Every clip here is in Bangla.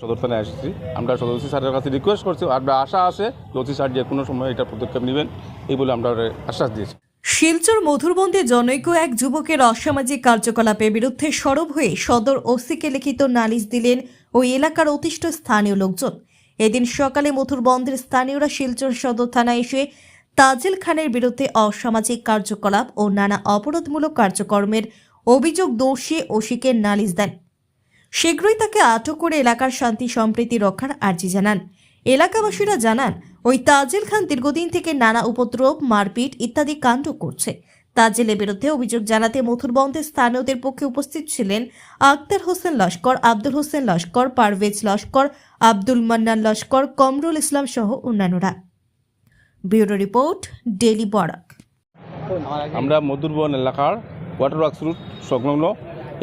সদর থানায় আসছি। আমরা সদস্য স্যারের কাছে রিকোয়েস্ট করছি আমরা আশা আছে, লতি স্যার যে কোনো সময় এটা পদক্ষেপ নেবেন, এই বলে আমরা আশ্বাস দিয়েছি। শিলচর মধুরবন্দে জনৈক এক যুবকের অসামাজিক কার্যকলাপের বিরুদ্ধে সরব হয়ে সদর ওসিকে লিখিত নালিশ দিলেন ওই এলাকার অতিষ্ঠ স্থানীয় লোকজন। এদিন সকালে মধুরবন্দের স্থানীয়রা শিলচর সদর থানায় এসে তাজেল খানের বিরুদ্ধে অসামাজিক কার্যকলাপ ও নানা অপরাধমূলক কার্যকর্মের অভিযোগ দোষী ওসিকে নালিশ দেন। শীঘ্রই তাকে আটক করে এলাকার শান্তি, সম্প্রীতি রক্ষার আর্জি জানান। এলাকাবাসীরা জানান, ওই তাজেল খান দীর্ঘদিন থেকে নানা উপদ্রব, মারপিট ইত্যাদি কাণ্ড করছে। তাজেলের বিরুদ্ধে অভিযোগ জানাতে মথুরবন্দের স্থানীয়দের পক্ষে উপস্থিত ছিলেন আক্তার হোসেন লস্কর, আব্দুল হোসেন লস্কর, পারভেজ লস্কর, আব্দুল মান্নান লস্কর, কমরুল ইসলাম সহ অন্যান্যরা। Bureau report daily Barak. আমরা মধুরবন এলাকার ওয়াটার ওয়ার্কস রুট সংলগ্ন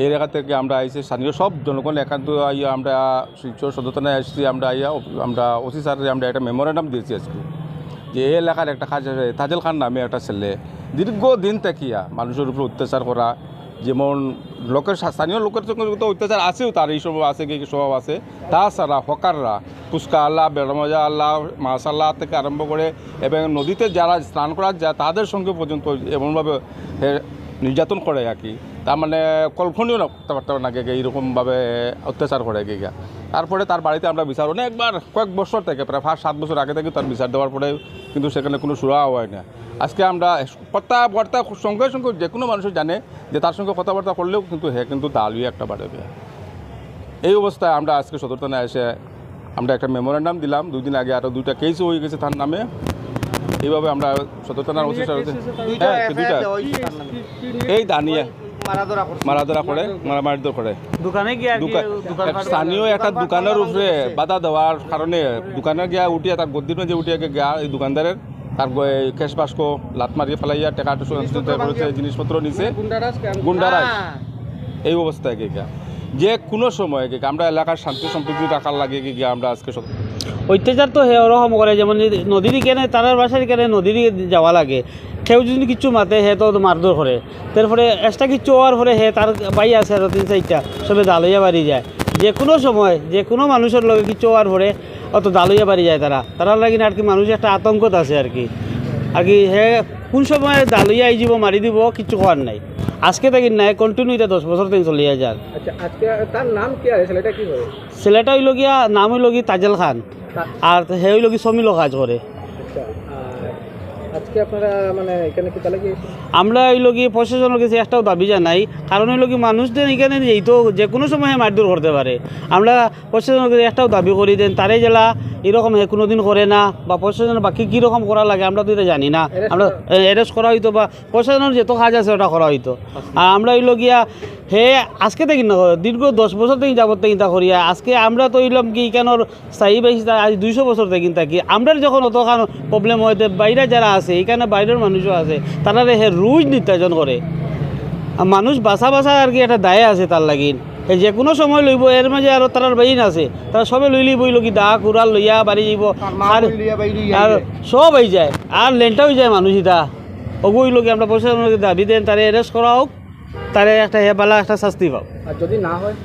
এই এলাকা থেকে আমরা আইসি, স্থানীয় সব জনগণ একান্ত আইয়া আমরা শিলচর সদর থানায় আসছি আমরা আইয়া আমরা ওসি স্যারের আমরা একটা মেমোরেন্ডাম দিয়েছি আজকে। যে এই এলাকার একটা কাজ তাজেল খান নামে একটা ছেলে, দীর্ঘদিন থাকিয়া মানুষের উপর অত্যাচার করা, যেমন লোকের স্থানীয় লোকের সঙ্গে তো অত্যাচার আছেও তার, এই সব আছে কি স্বভাব আছে? তাছাড়া হকাররা, ফুচকা আল্লাহ বেড়মজা আল্লাহ মাসাল্লাহ থেকে আরম্ভ করে, এবং নদীতে যারা স্নান করার যায়, তাদের সঙ্গে পর্যন্ত এমনভাবে নির্যাতন করে আর কি তার মানে কল্পনীয় না কথাবার্তা নাকি এইরকমভাবে অত্যাচার করে গিয়ে তারপরে তার বাড়িতে আমরা বিচার অনেকবার কয়েক বছর থেকে প্রায় পাঁচ সাত বছর আগে থেকে তার বিচার দেওয়ার পরে কিন্তু সেখানে কোনো সুরা হয় না আজকে আমরা কথাবার্তা সঙ্গে সঙ্গে যে কোনো মানুষ জানে যে তার সঙ্গে কথাবার্তা করলেও কিন্তু হে কিন্তু দালুই একটা বাড়বে এই অবস্থায় আমরা আজকে সদর থানায় এসে আমরা একটা মেমোরেন্ডাম দিলাম। দুই দিন আগে আরও দুইটা কেসও হয়ে গেছে তার নামে। এইভাবে আমরা সদর থানার ওসি স্যার হ্যাঁ দুইটা। এই দানিয়া। মারাধরা করে মারামারিদর করে। দোকানে গিয়া দোকান স্থানীয় একটা দোকানের উপরে বাধা দেওয়ার কারণে দোকানে গিয়া উঠিয়া তার গদ্দির মধ্যে উঠিয়া গিয়া এই দোকানদারের তার ক্যাশ বাস্ক লাত মারিয়ে ফেলাইয়া টাকা জিনিসপত্র নিছে। গুন্ডারাজ এই অবস্থায় গিয়ে যে কোনো সময় গিয়ে আমরা এলাকার শান্তি সম্প্রীতি রাখার লাগে গিয়ে আমরা আজকে অত্যাচার তো ওরকম করে যেমন নদীর কেনে তারার বাসার কেনে নদীর যাওয়া লাগে কেউ যদি কিছু মাতে হে তো মারধর করে তারপরে এক্সট্রা কিছু হওয়ার পরে হে তার বাই আছে আরও তিন চারটা সবে দালইয়া বাড়ি যায়। যে কোনো সময় যে কোনো মানুষের লগে কিছু হওয়ার পরে অত দালইয়া বাড়ি যায় তারা তারা লাগি আর কি মানুষ একটা আতঙ্কত আছে আর কি। আর কি হে কোন সময় দালইয়া আই যাব মারি দিব কিছু হওয়ার নাই। আজকে থাকি নাই কন্টিনিউ এটা দশ বছর থেকে চলিয়া যায় আচ্ছা আজকে তার নাম কি আছে ছেলেটা কি করে ছেলেটা হইল গিয়া নাম হইল গিয়ে তাজেল খান। আর সেই লগি কি সমিল কাজ করে। আচ্ছা আর আজকে আপনারা মানে এখানে কি তাহলে কি আমরা ওই লোক প্রশাসনের কাছে একটাও দাবি জানাই কারণ ওই কি মানুষদের এখানে যেই তো যে কোনো সময় মারধর করতে পারে। আমরা প্রশাসনের কাছে একটাও দাবি করি দেন তারে জেলা এরকম কোনোদিন করে না বা প্রশাসনের বাকি কীরকম করা লাগে আমরা তো এটা জানি না। আমরা অ্যারেস্ট করা হইতো বা প্রশাসনের যেত কাজ আছে ওটা করা হইতো। আর আমরা হইল গিয়া হে আজকে থেকে না দীর্ঘ দশ বছর থেকে যাবত থেকে তা করিয়া আজকে আমরা তো হইলাম কি কেন স্থায়ী বাইশ আজ দুইশো বছর থেকে থাকি আমরা যখন অতখান প্রবলেম হয় বাইরে যারা আছে এখানে বাইরের মানুষও আছে তারা হে রোজ নির্যাতন করে। মানুষ বাসা বাসা আর কি একটা দায় আছে তার লাগিন। যে কোনো সময় লইব এর মাঝে আর তার বাইন আছে। তারা সবে লই লইব লই দা কুড়াল লইয়া বাড়ি যাইব। আর আর সব হয়ে যায়। আর লেনটা হয়ে যায় মানুষ ইটা। ওগুই লোক আমরা প্রশাসনকে দাবি দেন তারে অ্যারেস্ট করা হোক তারে একটা হেবালা একটা শাস্তি পাও। আর যদি না হয়?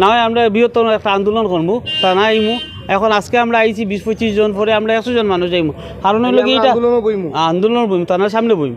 না হয় আমরা বৃহত্তম একটা আন্দোলন করব তা না আইমু। এখন আজকে আমরা আইছি বিশ পঁচিশ জন পরে আমরা একশো জন মানুষ আইমু কারণ হইল কি এটা আন্দোলন বইম তা না সামনে বইম।